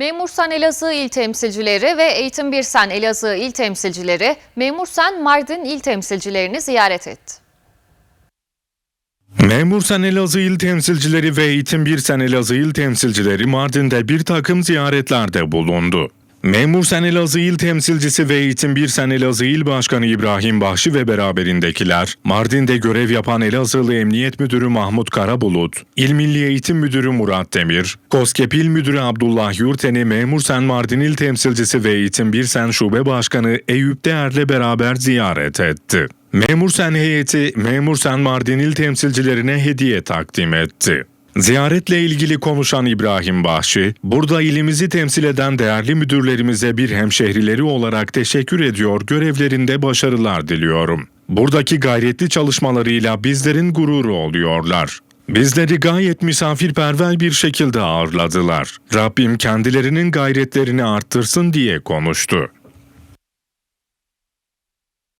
Memursan Elazığ İl Temsilcileri ve Eğitim Birsen Elazığ İl Temsilcileri, Memursan Mardin İl Temsilcilerini ziyaret etti. Memursan Elazığ İl Temsilcileri ve Eğitim Birsen Elazığ İl Temsilcileri Mardin'de bir takım ziyaretlerde bulundu. Memursan Elazığ İl Temsilcisi ve Eğitim Birsen Elazığ İl Başkanı İbrahim Bahşi ve beraberindekiler, Mardin'de görev yapan Elazığlı Emniyet Müdürü Mahmut Karabulut, İl Milli Eğitim Müdürü Murat Demir, KOSGEB İl Müdürü Abdullah Yurten'i Memursan Mardin İl Temsilcisi ve Eğitim Birsen Şube Başkanı Eyüp Değer'le beraber ziyaret etti. Memursen heyeti Memursen Mardin İl temsilcilerine hediye takdim etti. Ziyaretle ilgili konuşan İbrahim Bahşi, burada ilimizi temsil eden değerli müdürlerimize bir hemşehrileri olarak teşekkür ediyor, görevlerinde başarılar diliyorum. Buradaki gayretli çalışmalarıyla bizlerin gururu oluyorlar. Bizleri gayet misafirperver bir şekilde ağırladılar. Rabbim kendilerinin gayretlerini arttırsın diye konuştu.